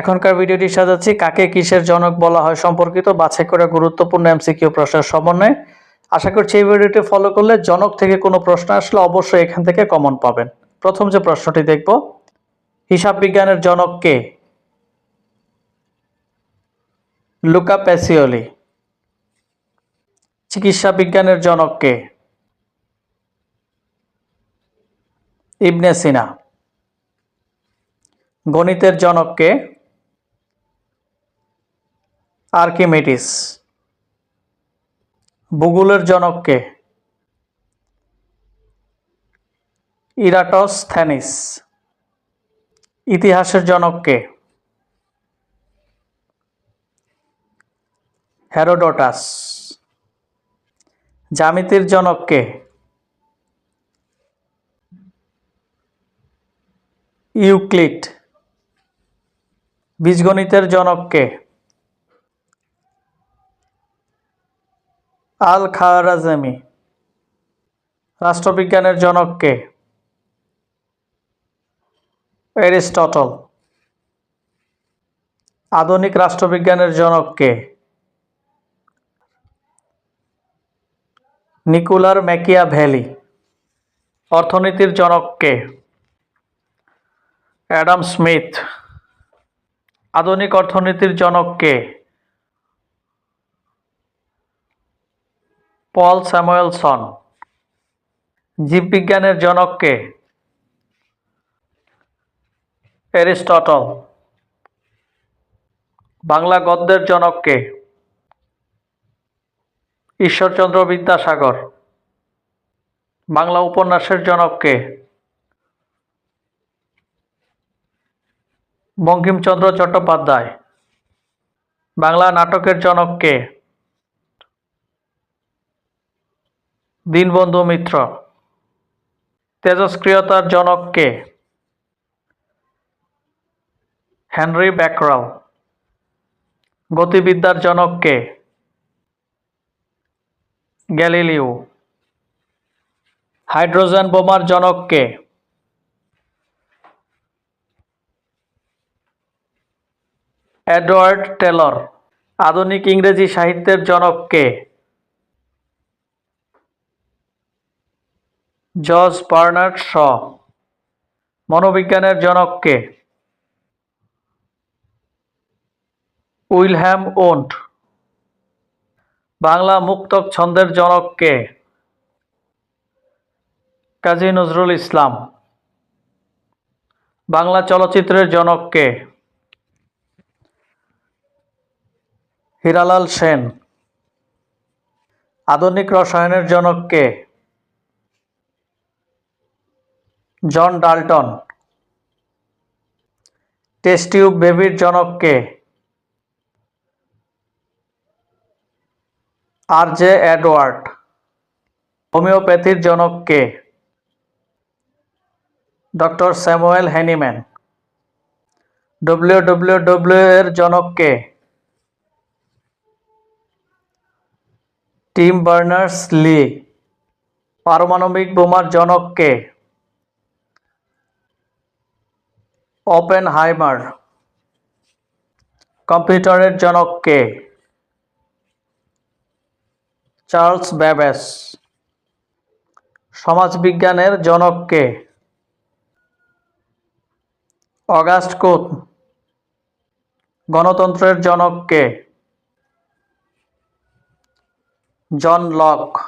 এখনকার ভিডিওটি সাজাচ্ছি, কাকে কিসের জনক বলা হয় সম্পর্কিত, বাছাই করে গুরুত্বপূর্ণ এমসিকিউ প্রশ্নের সমন্বয়ে। আশা করছি এই ভিডিওটি ফলো করলে জনক থেকে কোনো প্রশ্ন আসলে অবশ্যই এখান থেকে কমন পাবেন। প্রথম যে প্রশ্নটি দেখব, হিসাব বিজ্ঞানের জনক কে? Luka Pacioli. চিকিৎসা বিজ্ঞানের জনক কে? ইবনে সিনা। গণিতের জনক কে? আর্কিমিডিস। ভূগোলের জনক কে ইরাটস থ্যানিস ইতিহাসের জনক কে হেরোডোটাস। জ্যামিতির জনক কে ইউক্লিড। বীজগণিতের জনক কে আল খারাজামি রাষ্ট্রবিজ্ঞানের জনক কে? এরিস্টটল। আধুনিক রাষ্ট্রবিজ্ঞানের জনক কে? নিকুলার ম্যাকিয়া ভ্যালি অর্থনীতির জনক কে? অ্যাডাম স্মিথ, আধুনিক অর্থনীতির জনক কে? পল স্যামুয়েলসন, জীববিজ্ঞানের জনক কে? এরিস্টটল। বাংলা গদ্যের জনক কে? ঈশ্বরচন্দ্র বিদ্যাসাগর। বাংলা উপন্যাসের জনক কে? বঙ্কিমচন্দ্র চট্টোপাধ্যায়। বাংলা নাটকের জনক কে দীনবন্ধু মিত্র। তেজস্ক্রিয়তার জনক কে? হেনরি ব্যাকরাল। গতিবিদ্যার জনক কে? গ্যালিলিও। হাইড্রোজেন বোমার জনক কে? Edward Taylor. আধুনিক ইংরেজি সাহিত্যের জনক কে? জর্জ বার্নার্ড শ, মনোবিজ্ঞানের জনক কে? উইলহ্যাম ওন্ট, বাংলা মুক্তক ছন্দের জনক কে? কাজী নজরুল ইসলাম, বাংলা চলচ্চিত্রের জনক কে? হীরালাল সেন, আধুনিক রসায়নের জনক কে জন ডাল্টন। টেস্ট টিউব বেবির জনক কে? R J Edward. হোমিওপ্যাথির জনক কে? Doctor Samuel Hahnemann W W W এর জনক কে? Tim Berners Lee. পারমাণবিক বোমার জনক কে ওপেন হাইমার কম্পিউটারের জনক কে? চার্লস ব্যাবেস সমাজবিজ্ঞানের জনক কে? অগাস্ট কোত গণতন্ত্রের জনক কে? John Locke.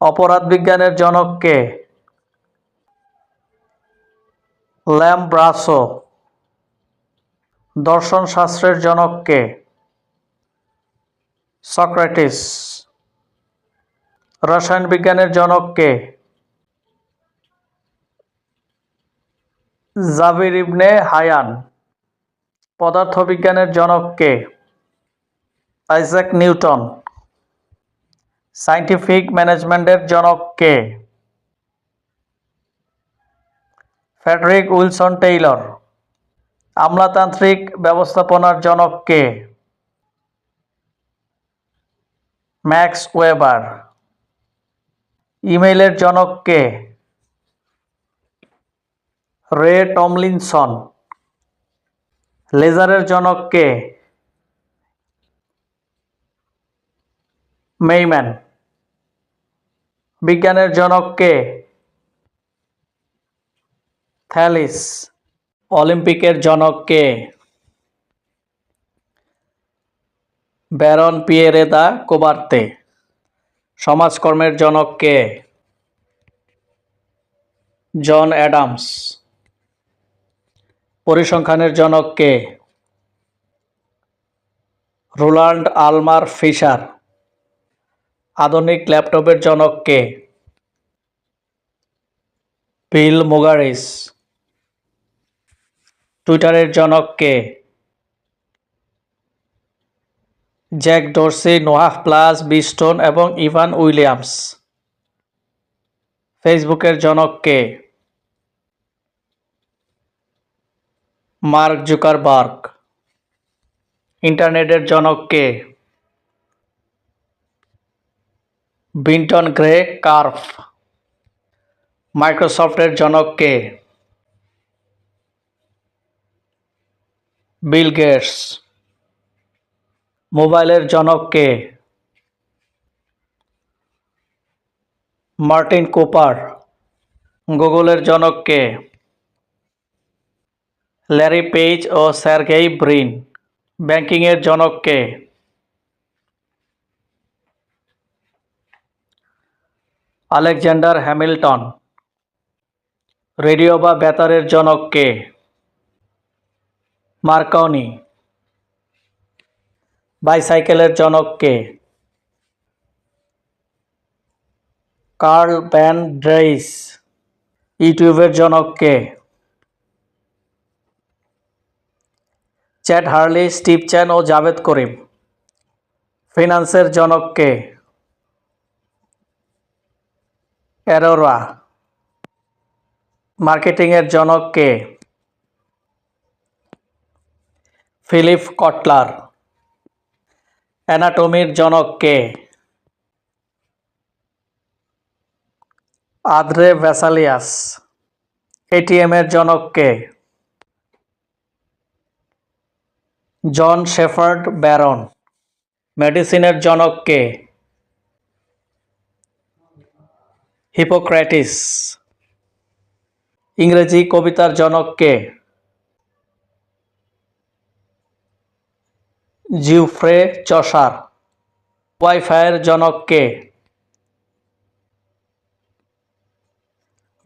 অপরাধ বিজ্ঞানের জনক কে? ল্যাম ব্রাসো দর্শন শাস্ত্রের জনক কে? সক্রেটিস, রসায়ন বিজ্ঞানের জনক কে? জাবির ইবনে হায়ান, পদার্থবিজ্ঞানের জনক কে? আইজাক নিউটন সায়েন্টিফিক ম্যানেজমেন্টের জনক কে ফ্রেডরিক উইলসন টেইলর, আমলাতান্ত্রিক ব্যবস্থাপনার জনক কে? Max weber. ইমেইলের জনক কে? Ray Tomlinson. লেজারের জনক কে? মেইম্যান। বিজ্ঞানের জনক কে? থ্যালিস, অলিম্পিকের জনক কে? ব্যারন পিয়েরে দা কোবার্তে, সমাজকর্মের জনক কে? জন অ্যাডামস, পরিসংখ্যানের জনক কে? রোলান্ড আলমার ফিশার, আধুনিক ল্যাপটপের জনক কে? বিল মোগারিস টুইটারের জনক কে Jack Dorsey, Noah Glass, Biz Stone এবং ইভান উইলিয়ামস। ফেসবুকের জনক কে মার্ক জুকারবার্গ। ইন্টারনেটের জনক কে বিন্টন গ্রে কার্ফ। মাইক্রোসফটের জনক কে বিল গেটস মোবাইলের জনক কে? মার্টিন কোপার, গুগলের জনক কে? ল্যারি পেজ ও স্যারগেই ব্রিন, ব্যাংকিংয়ের জনক কে? আলেকজান্ডার হ্যামিল্টন, রেডিও বা বেতারের জনক কে? মার্কনি বাইসাইকেলের জনক কে কার্ল ভ্যান ড্রেইস, ইউটিউবের জনক কে চ্যাট হার্লি, স্টিভ চ্যান ও জাভেদ করিম। ফিনান্সের জনক কে অ্যারোরা। মার্কেটিংয়ের জনক কে ফিলিপ কটলার অ্যানাটমির জনক কে? আদ্রে ভ্যাসালিয়াস। এটিএম এর জনক কে? জন শেফার্ড ব্যারন। মেডিসিনের জনক কে? হিপোক্র্যাটিস ইংরেজি কবিতার জনক কে? জিউফ্রে চসার ওয়াইফাইয়ের জনক কে?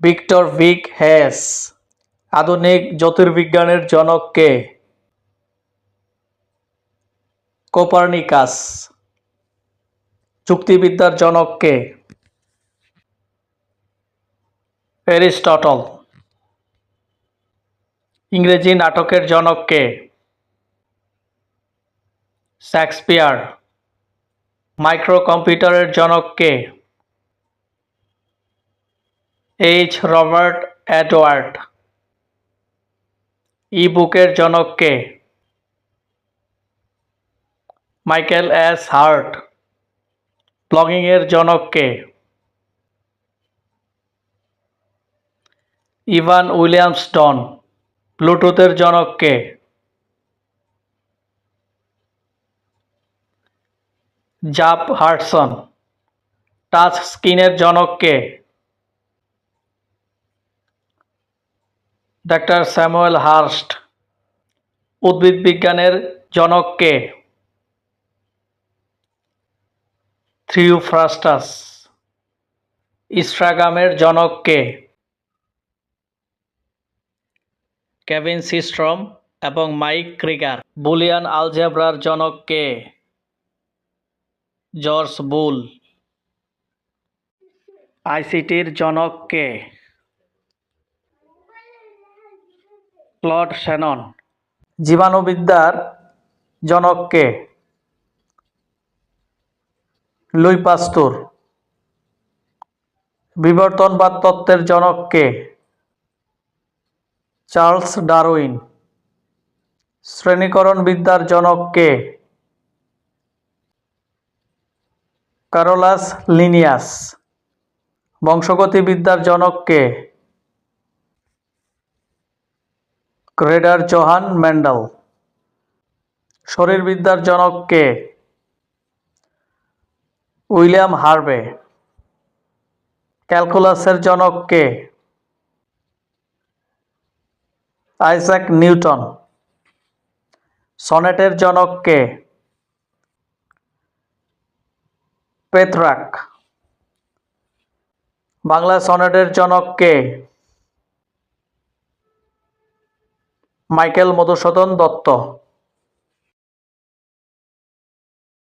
ভিক্টর ভিক হ্যাস। আধুনিক জ্যোতির্বিজ্ঞানের জনক কে? কোপার্নিকাস। যুক্তিবিদ্যার জনক কে? এরিস্টটল। ইংরেজি নাটকের জনক কে? শেক্সপিয়ার মাইক্রো কম্পিউটারের জনক কে? এইচ. রবার্ট অ্যাডওয়ার্ড ই বুকের জনক কে? Michael S. হার্ট। ব্লগিংয়ের জনক কে? ইভান উইলিয়ামসটন ব্লুটুথের জনক কে? জাপ হার্টসন, টাচ স্ক্রিনের জনক কে ডাক্তার স্যামুয়েল হার্স্ট, উদ্ভিদ বিজ্ঞানের জনক কে থ্রিউফ্রাস্টাস ইস্ট্রাগামের জনক কে কেভিন সিস্ট্রম এবং মাইক ক্রিগার, বুলিয়ান আলজেব্রার জনক কে জর্জ বুল। আইসিটির জনক কে? Clod Shannon. জীবাণুবিদ্যার জনক কে? লুই পাস্তুর। বিবর্তনবাদ তত্ত্বের জনক কে? Charles Darwin. শ্রেণীকরণ বিদ্যার জনক কে? কারোলাস লিনিয়াস, বংশগতিবিদ্যার জনক কে? গ্রেডার জোহান ম্যান্ডেল, শরীরবিদ্যার জনক কে? উইলিয়াম হার্ভে, ক্যালকুলাসের জনক কে? আইজ্যাক নিউটন, সনেটের জনক কে? পেত্রাক বাংলা সনেটের জনক কে? মাইকেল মধুসূদন দত্ত।